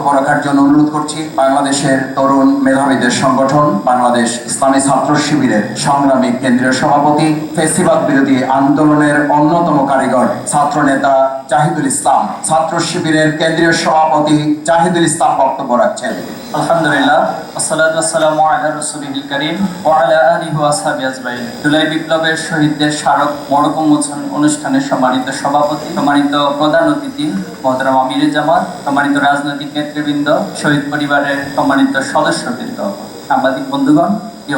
বক্তব্য রাখার জন্য অনুরোধ করছি বাংলাদেশের তরুণ মেধাবীদের সংগঠন, বাংলাদেশ ইসলামী ছাত্র শিবিরের সংগ্রামী কেন্দ্রীয় সভাপতি ফেসিবাদ বিরোধী আন্দোলনের অন্যতম কারিগর ছাত্র নেতা জাহিদুল ইসলাম, ছাত্র শিবিরের কেন্দ্রীয় সভাপতি জাহিদুল ইসলাম বক্তব্য রাখছেন। রাজনৈতিক শহীদ পরিবারের সাংবাদিক বন্ধুগণ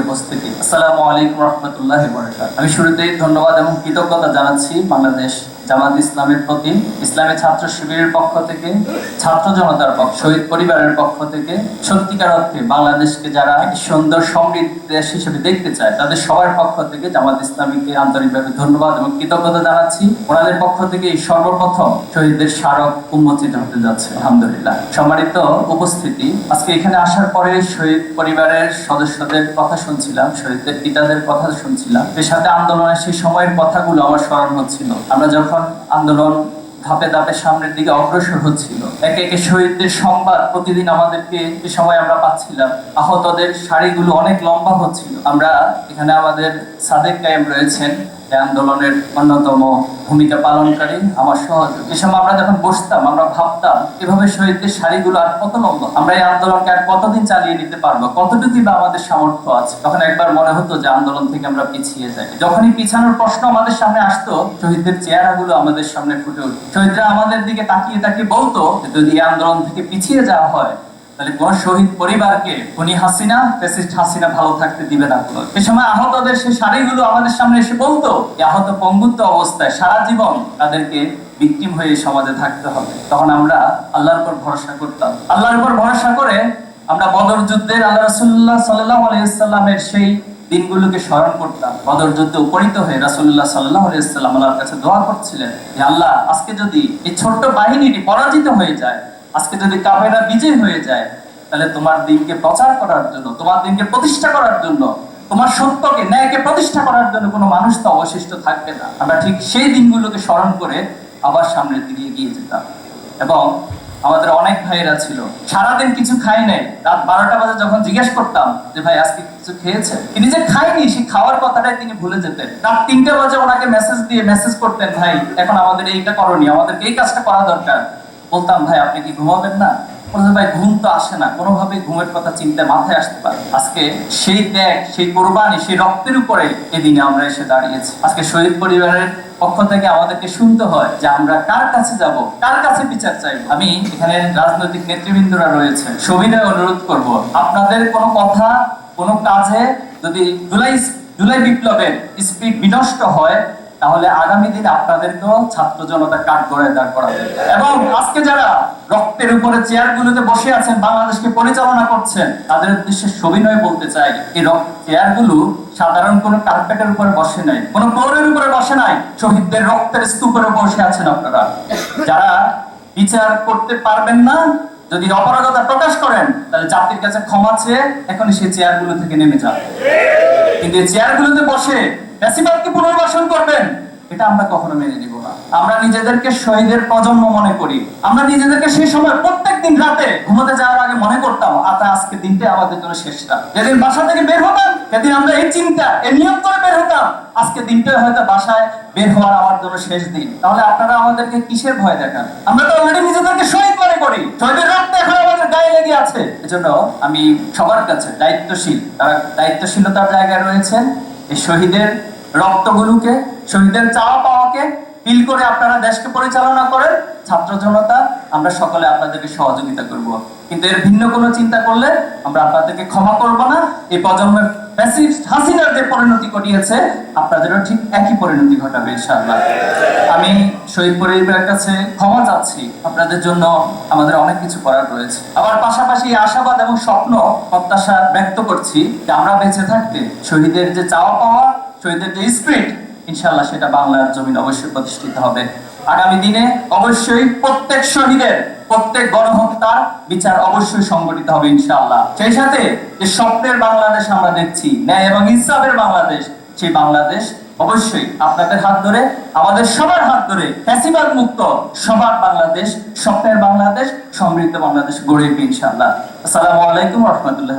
উপস্থিতি, আসসালামু আলাইকুম রহমতুল্লাহ আমি শুরুতেই ধন্যবাদ এবং কৃতজ্ঞতা জানাচ্ছি বাংলাদেশ জামাত ইসলামের প্রতি, ইসলামী ছাত্র শিবিরের পক্ষ থেকে, ছাত্র জনতার পক্ষ, শহীদ পরিবারের পক্ষ থেকে সত্যিকার অর্থে বাংলাদেশকে যারা সুন্দর সমৃদ্ধ দেশ হিসেবে দেখতে চায়, তাদের সবার পক্ষ থেকে জামাত ইসলামীকে আন্তরিকভাবে ধন্যবাদ এবং কৃতজ্ঞতা জানাচ্ছি। ওনাদের পক্ষ থেকে সর্বপ্রথম শহীদদের স্মারক উন্মোচিত হতে যাচ্ছে, আলহামদুলিল্লাহ। সম্মানিত উপস্থিতি, আজকে এখানে আসার পরে শহীদ পরিবারের সদস্যদের কথা শুনছিলাম, শহীদদের পিতাদের কথা শুনছিলাম। এর সাথে আন্দোলনের সেই সময়ের কথাগুলো আমার স্মরণ হচ্ছিল। আমরা যখন আন্দোলন ধাপে ধাপে সামনের দিকে অগ্রসর হচ্ছিল। একে একে শহীদদের সংবাদ প্রতিদিন আমাদেরকে যে সময় আমরা পাচ্ছিলাম। আহতদের শাড়িগুলো অনেক লম্বা হচ্ছিল। আমরা এখানে আমাদের সাদেক কায়েম রয়েছেন। আন্দোলনের অন্যতম ভূমিকা পালনকারী আমার সহযোগী। সময় আমরা যখন বসতাম, আমরা ভাবতাম, এভাবে শহীদদের শাড়িগুলো আর কত লম্বা? আমরা এই আন্দোলনকে আর কতদিন চালিয়ে নিতে পারব? কতটুকু বা আমাদের সামর্থ্য আছে? তখন একবার মনে হতো যে আন্দোলন থেকে আমরা পিছিয়ে যাই। যখনই পিছানোর প্রশ্ন আমাদের সামনে আসতো, শহীদদের চেহারাগুলো আমাদের সামনে ফুটে উঠত। শহীদরা আমাদের দিকে তাকিয়ে তাকিয়ে বলতো যদি এই আন্দোলন থেকে পিছিয়ে যাওয়া হয় তাহলে কোন শহীদ পরিবারকে উনি হাসিনা ফেসিস্ট হাসিনা ভালো থাকতে দিবে না কোনো? এ সময় আহতদের সেই শাড়িগুলো আমাদের সামনে এসে বলতো আহত পঙ্গুত্ব অবস্থায় সারা জীবন তাদেরকে ভিকটিম হয়ে সমাজে থাকতে হবে। তখন আমরা আল্লাহর উপর ভরসা করতাম। আল্লাহর উপর ভরসা করে আমরা বদর যুদ্ধের আল্লাহ রাসূলুল্লাহ সাল্লাল্লাহু আলাইহি সাল্লামের সেই দিনগুলোকে স্মরণ করতাম। বদর যুদ্ধে উপনীত হয়ে রাসুল্লাহ সাল্লাল্লাহু আলাইহি সাল্লাম আল্লাহর কাছে দোয়া করছিলেন যে, আল্লাহ, আজকে যদি এই ছোট্ট বাহিনীটি পরাজিত হয়ে যায় আজকে যদি কাফেররা বিজয় হয়ে যায়, তাহলে তোমার দিনকে প্রচার করার জন্য, তোমার দিনকে প্রতিষ্ঠা করার জন্য, তোমার সত্যকে, ন্যায়কে প্রতিষ্ঠা করার জন্য কোনো মানুষ তো অবশিষ্ট থাকবে না। আমরা ঠিক সেই দিনগুলোকে স্মরণ করে আবার সামনের দিকে এগিয়ে যেতাম। এবং আমাদের অনেক ভাইয়েরা ছিল, সারাদিন কিছু খাই নাই। রাত বারোটা বাজে যখন জিজ্ঞেস করতাম যে, ভাই, আজকে কিছু খেয়েছে তিনি যে খাইনি, সেই খাওয়ার কথাটাই তিনি ভুলে যেতেন। রাত তিনটে বাজে ওনাকে মেসেজ দিয়ে মেসেজ করতেন, ভাই, এখন আমাদের এইটা করণীয় আমাদেরকে এই কাজটা করা দরকার। বলতাম, ভাই, আপনি কি ঘুমাবেন না? ভাই, ঘুম তো আসে না। কোনোভাবে ঘুমের কথা চিন্তা মাথায় আসতে পারে আজকে সেই ত্যাগ, সেই কোরবানি, সেই রক্তের উপরে এদিনে আমরা এসে দাঁড়িয়েছি। আজকে শহীদ পরিবারের পক্ষ থেকে আমাদেরকে শুনতে হয় যে আমরা কার কাছে যাব, কার কাছে বিচার চাই আমি এখানে রাজনৈতিক নেতৃবৃন্দরা রয়েছে সবিনয় অনুরোধ করব, আপনাদের কোনো কথা, কোনো কাজে যদি জুলাই জুলাই বিপ্লবের স্পিড বিনষ্ট হয় তাহলে আগামী দিনে আপনাদেরকেও ছাত্র জনতা কাঠ করে দাঁড় করাবে। এবং আজকে যারা রক্তের উপরে চেয়ারগুলোতে বসে আছেন, বাংলাদেশকে পরিচালনা করছেন, তাদের উদ্দেশ্যে সবিনয় বলতে চাই, এই রক্ত চেয়ারগুলো সাধারণ কোনো কার্পেটের উপরে বসে নাই, কোনো ফ্লোরের উপরে বসে নাই, শহীদদের রক্তের স্তূপের উপরে বসে আছেন আপনারা। যারা বিচার করতে পারবেন না, যদি অপরাধতা প্রকাশ করেন, তাহলে জাতির কাছে ক্ষমা চেয়ে এখন সেই চেয়ারগুলো থেকে নেমে যান। কিন্তু চেয়ারগুলোতে বসে ফ্যাসিবাদকে পুনর্বাসন করবেন, এটা আমরা কখনো মেনে নিব না। আমরা নিজেদেরকে শহীদের প্রজন্ম মনে করি। আমরা নিজেদেরকে সেই সময় প্রত্যেক দিন রাতে ঘুমাতে যাওয়ার আগে মনে করতাম, আতা, আজকে দিনটা আমাদের জন্য শেষটা যেদিন বাসা থেকে বের হতাম, সেদিন আমরা এই চিন্তা, এই নিয়ম করে বের হতাম, আজকে দিনটা হয়তো বাসায় বের হওয়ার আমার জন্য শেষ দিন। তাহলে আপনারা আমাদেরকে কিসের ভয় দেখান? আমরা তো অলরেডি নিজেদেরকে শহীদ মনে করি। শহীদের রক্ত এখন আমাদের গায়ে লেগে আছে। এজন্য আমি সবার কাছে দায়িত্বশীল, তারা দায়িত্বশীলতার জায়গায় রয়েছেন, এই শহীদের রক্তগুলোকে শহীদের চাওয়া পাওয়াকে ফিল করে আপনারা দেশকে পরিচালনা করেন। ছাত্র জনতা, আমরা সকলে আপনাদেরকে সহযোগিতা করব। কিন্তু এর ভিন্ন কোনো চিন্তা করলে আমরা আপনাদেরকে ক্ষমা করব না। এই প্রজন্মের হাসিনার যে পরিণতি ঘটিয়েছে। আপনাদেরও ঠিক একই পরিণতি ঘটাবে, ইনশাআল্লাহ। আমি শহীদ পরিবারের কাছে ক্ষমা চাচ্ছি। আপনাদের জন্য আমাদের অনেক কিছু করার রয়েছে। আবার পাশাপাশি আশাবাদ এবং স্বপ্ন, প্রত্যাশা ব্যক্ত করছি যে আমরা বেঁচে থাকতে, শহীদের যে চাওয়া পাওয়া ইনশাল্লাহ সেটা বাংলার জমিন অবশ্যই প্রতিষ্ঠিত হবে। আগামী দিনে অবশ্যই প্রত্যেক শহীদের, প্রত্যেক গণহত্যার বিচার অবশ্যই সংগঠিত হবে সেই সাথে যে স্বপ্নের বাংলাদেশ আমরা দেখছি, ন্যায় এবং ইনসাফের বাংলাদেশ, সেই বাংলাদেশ অবশ্যই আপনাদের হাত ধরে, আমাদের সবার হাত ধরে ফ্যাসিবাদ মুক্ত সবার বাংলাদেশ, স্বপ্নের বাংলাদেশ, সমৃদ্ধ বাংলাদেশ গড়ে উঠবে ইনশাআল্লাহ। আসসালামু আলাইকুম রহমতুল্লাহ